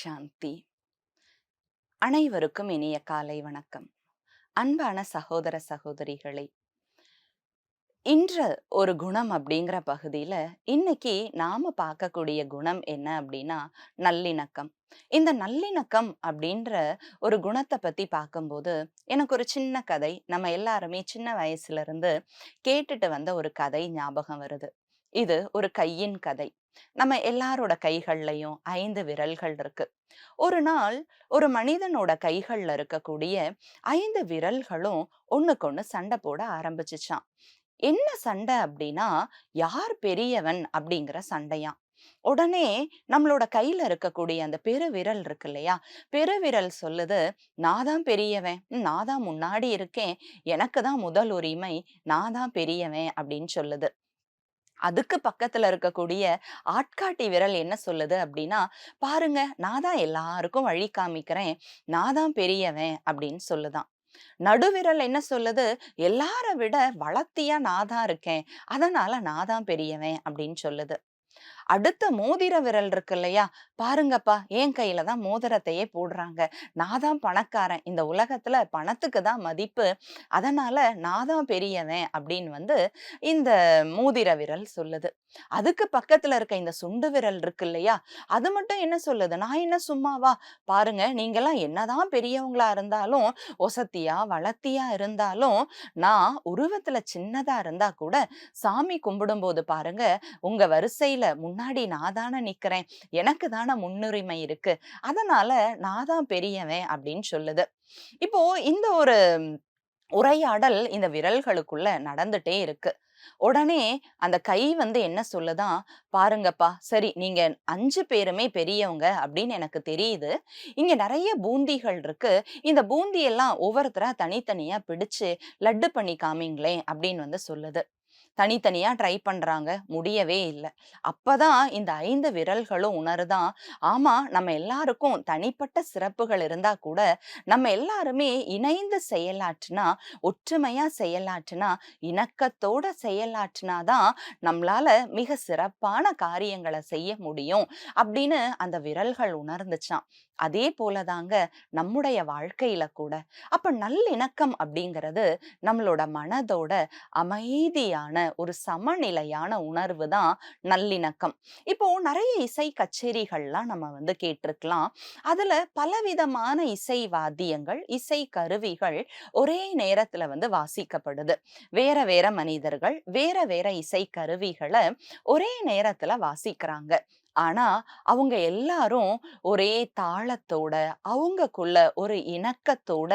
சாந்தி. அனைவருக்கும் இனிய காலை வணக்கம். அன்பான சகோதர சகோதரிகளே இன்று ஒரு குணம் அப்படிங்கிற பகுதியில இன்னைக்கு நாம பார்க்கக்கூடிய குணம் என்ன அப்படின்னா நல்லிணக்கம். இந்த நல்லிணக்கம் அப்படின்ற ஒரு குணத்தை பத்தி பார்க்கும்போது எனக்கு ஒரு சின்ன கதை நம்ம எல்லாருமே சின்ன வயசுல இருந்து கேட்டுட்டு வந்த ஒரு கதை ஞாபகம் வருது. இது ஒரு கையின் கதை. நம்ம எல்லாரோட கைகள்லையும் ஐந்து விரல்கள் இருக்கு. ஒரு நாள் ஒரு மனிதனோட கைகள்ல இருக்கக்கூடிய ஐந்து விரல்களும் ஒண்ணுக்கொண்ணு சண்டை போட ஆரம்பிச்சுச்சான் என்ன சண்டை அப்படின்னா யார் பெரியவன்? அப்படிங்கிற சண்டையான் உடனே நம்மளோட கையில இருக்கக்கூடிய அந்த பெருவிரல் இருக்கு இல்லையா? பெருவிரல் சொல்லுது நான் தான் பெரியவன். நான் தான் முன்னாடி இருக்கேன். எனக்கு தான் முதல் உரிமை. நான் தான் பெரியவன். அப்படின்னு சொல்லுது. அதுக்கு பக்கத்துல இருக்கக்கூடிய ஆட்காட்டி விரல் என்ன சொல்லுது அப்படின்னா பாருங்க நான் தான் எல்லாருக்கும் வழி காமிக்கிறேன். நான் தான் பெரியவன் அப்படின்னு சொல்லுதான். நடுவிரல் என்ன சொல்லுது? எல்லார விட வளர்த்தியா நான் தான் இருக்கேன். அதனால நான் தான் பெரியவன் அப்படின்னு சொல்லுது. அடுத்த மோதிர விரல் இருக்கு இல்லையா? பாருங்கப்பா என் கையில தான் மோதிரத்தையே போடுறாங்க. நான் தான் பணக்காரன். இந்த உலகத்துல பணத்துக்கு தான் மதிப்பு. அதனால நான் தான் பெரியவன் அப்படின்னு வந்து இந்த மோதிர விரல் சொல்லுது. அதுக்கு பக்கத்துல இருக்க இந்த சுண்டு விரல் இருக்கு இல்லையா? அது மட்டும் என்ன சொல்லுது? நான் என்ன சும்மாவா? பாருங்க நீங்கெல்லாம் என்னதான் பெரியவங்களா இருந்தாலும் ஒசத்தியா வளர்த்தியா இருந்தாலும் நான் உருவத்துல சின்னதா இருந்தா கூட சாமி கும்பிடும்போது பாருங்க உங்க வரிசையில முன்னாடி நான் தானே நிக்கிறேன். எனக்கு தானே முன்னுரிமை இருக்கு. அதனால நான் தான் பெரியவன் அப்படின்னு சொல்லுது. இப்போ இந்த ஒரு உரையாடல் இந்த விரல்களுக்குள்ள நடந்துட்டே இருக்கு. உடனே அந்த கை வந்து என்ன சொல்லுதான் பாருங்கப்பா சரி நீங்க அஞ்சு பேருமே பெரியவங்க அப்படின்னு எனக்கு தெரியுது. இங்க நிறைய பூந்திகள் இருக்கு. இந்த பூந்தி எல்லாம் ஒவ்வொருத்தரா தனித்தனியா பிடிச்சு லட்டு பண்ணி காமிங்களேன் அப்படின்னு வந்து சொல்லுது. தனித்தனியாக ட்ரை பண்ணுறாங்க முடியவே இல்லை. அப்போதான் இந்த ஐந்து விரல்களும் உணருதான் ஆமாம் நம்ம எல்லாருக்கும் தனிப்பட்ட சிறப்புகள் இருந்தால் கூட நம்ம எல்லாருமே இணைந்து செயலாற்றினா ஒற்றுமையாக செயலாற்றினா இணக்கத்தோட செயலாற்றினாதான் நம்மளால மிக சிறப்பான காரியங்களை செய்ய முடியும் அப்படின்னு அந்த விரல்கள் உணர்ந்துச்சாம். அதே போலதாங்க நம்முடைய வாழ்க்கையில கூட. அப்ப நல்லிணக்கம் அப்படிங்கிறது நம்மளோட மனதோட அமைதியான ஒரு சமநிலையான உணர்வு தான் நல்லிணக்கம். இப்போ நிறைய இசை கச்சேரிகள்லாம் நம்ம வந்து கேட்டிருக்கலாம். அதுல பலவிதமான இசை வாத்தியங்கள் இசை கருவிகள் ஒரே நேரத்துல வந்து வாசிக்கப்படுது. வேற வேற மனிதர்கள் வேற வேற இசை கருவிகளை ஒரே நேரத்துல வாசிக்கிறாங்க. ஆனா அவங்க எல்லாரும் ஒரே தாளத்தோட அவங்கக்குள்ள ஒரு இணக்கத்தோட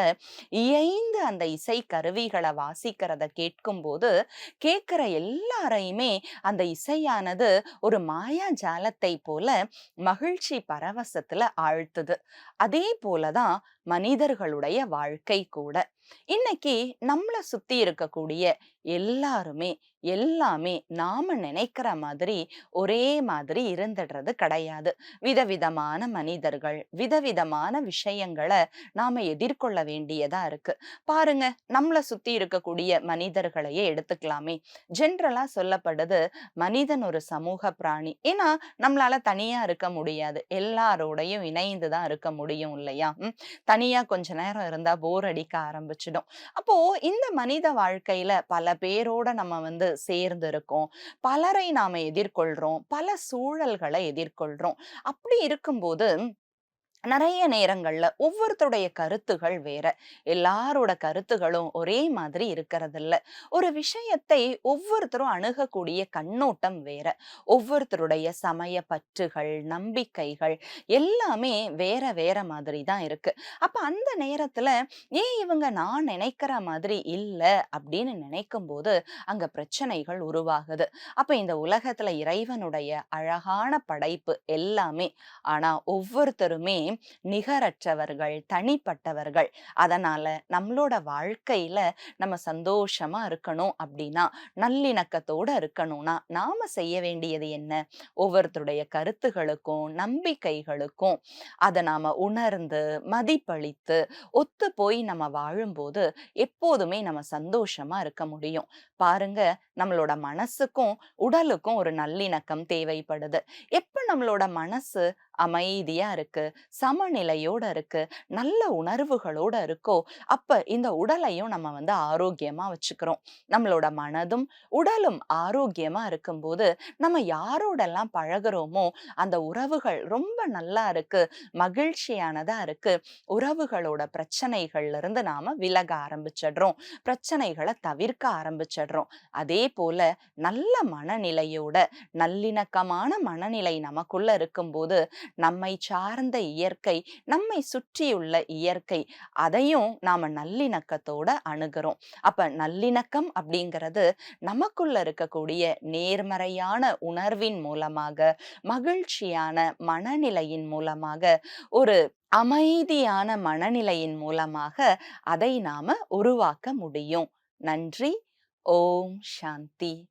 இயைந்து அந்த இசை கருவிகளை வாசிக்கிறத கேட்கும்போது கேட்கிற எல்லாரையுமே அந்த இசையானது ஒரு மாயா ஜாலத்தை போல மகிழ்ச்சி பரவசத்துல ஆழ்த்துது. அதே போலதான் மனிதர்களுடைய வாழ்க்கை கூட. இன்னைக்கு நம்மளை சுத்தி இருக்கக்கூடிய எல்லாருமே எல்லாமே நாம நினைக்கிற மாதிரி ஒரே மாதிரி இருந்துடுறது கிடையாது. விதவிதமான மனிதர்கள் விதவிதமான விஷயங்களை நாம எதிர்கொள்ள வேண்டியதா இருக்கு. பாருங்க நம்மள சுத்தி இருக்கக்கூடிய மனிதர்களையே எடுத்துக்கலாமே. ஜென்ரலா சொல்லப்படுது மனிதன் ஒரு சமூக பிராணி. ஏன்னா நம்மளால தனியா இருக்க முடியாது. எல்லாரோடையும் இணைந்து தான் இருக்க முடியும் இல்லையா? தனியா கொஞ்ச நேரம் இருந்தா போர் அடிக்க ஆரம்பிச்சிடும். அப்போ இந்த மனித வாழ்க்கையில பல பேரோட நம்ம வந்து சேர்ந்து இருக்கோம் பலரை நாம எதிர்கொள்றோம். பல சூழல்களை எதிர்கொள்றோம். அப்படி இருக்கும்போது நிறைய நேரங்கள்ல ஒவ்வொருத்தருடைய கருத்துகள் வேற. எல்லாரோட கருத்துகளும் ஒரே மாதிரி இருக்கிறதில்ல. ஒரு விஷயத்தை ஒவ்வொருத்தரும் அணுகக்கூடிய கண்ணோட்டம் வேற. ஒவ்வொருத்தருடைய சமய பற்றுகள் நம்பிக்கைகள் எல்லாமே வேற வேற மாதிரி தான் இருக்கு. அப்ப அந்த நேரத்துல ஏன் இவங்க நான் நினைக்கிற மாதிரி இல்லை அப்படின்னு நினைக்கும் போது அங்க பிரச்சனைகள் உருவாகுது. அப்ப இந்த உலகத்துல இறைவனுடைய அழகான படைப்பு எல்லாமே. ஆனா ஒவ்வொருத்தருமே நிகரற்றவர்கள் தனிப்பட்டவர்கள். அதனால நம்மளோட வாழ்க்கையில நம்ம சந்தோஷமா இருக்கணும் அப்படின்னா நல்லிணக்கத்தோட இருக்கணும்னா நாம செய்ய வேண்டியது என்ன? ஒவ்வொருத்தருடைய கருத்துகளுக்கும் நம்பிக்கைகளுக்கும் அதை நாம உணர்ந்து மதிப்பளித்து ஒத்து போய் நம்ம வாழும்போது எப்போதுமே நம்ம சந்தோஷமா இருக்க முடியும். பாருங்க நம்மளோட மனசுக்கும் உடலுக்கும் ஒரு நல்லிணக்கம் தேவைப்படுது. எப்ப நம்மளோட மனசு அமைதியா இருக்கு, சமநிலையோட இருக்கு, நல்ல உணர்வுகளோட இருக்கோ, அப்ப இந்த உடலையும் நம்ம வந்து ஆரோக்கியமா வச்சுக்கிறோம். நம்மளோட மனதும், உடலும் ஆரோக்கியமா இருக்கும்போது, நம்ம யாரோடெல்லாம் பழகுறோமோ, அந்த உறவுகள் ரொம்ப நல்லா இருக்கு, மகிழ்ச்சியானதா இருக்கு. உறவுகளோட பிரச்சனைகள்ல இருந்து நாம விலக ஆரம்பிச்சிடுறோம். பிரச்சனைகளை தவிர்க்க ஆரம்பிச்சிடுறோம். அதே போல நல்ல மனநிலையோட, நல்லிணக்கமான மனநிலை நமக்குள்ள இருக்கும்போது, நம்மை சார்ந்த இயற்கை, நம்மை சுற்றியுள்ள இயற்கை, அதையும் நாம நல்லிணக்கத்தோட அணுகுறோம். அப்ப நல்லிணக்கம் அப்படிங்கிறது நமக்குள்ள இருக்கக்கூடிய நேர்மறையான உணர்வின் மூலமாக, மகிழ்ச்சியான மனநிலையின் மூலமாக, ஒரு அமைதியான மனநிலையின் மூலமாக அதை நாம உருவாக்க முடியும். நன்றி. ஓம் சாந்தி.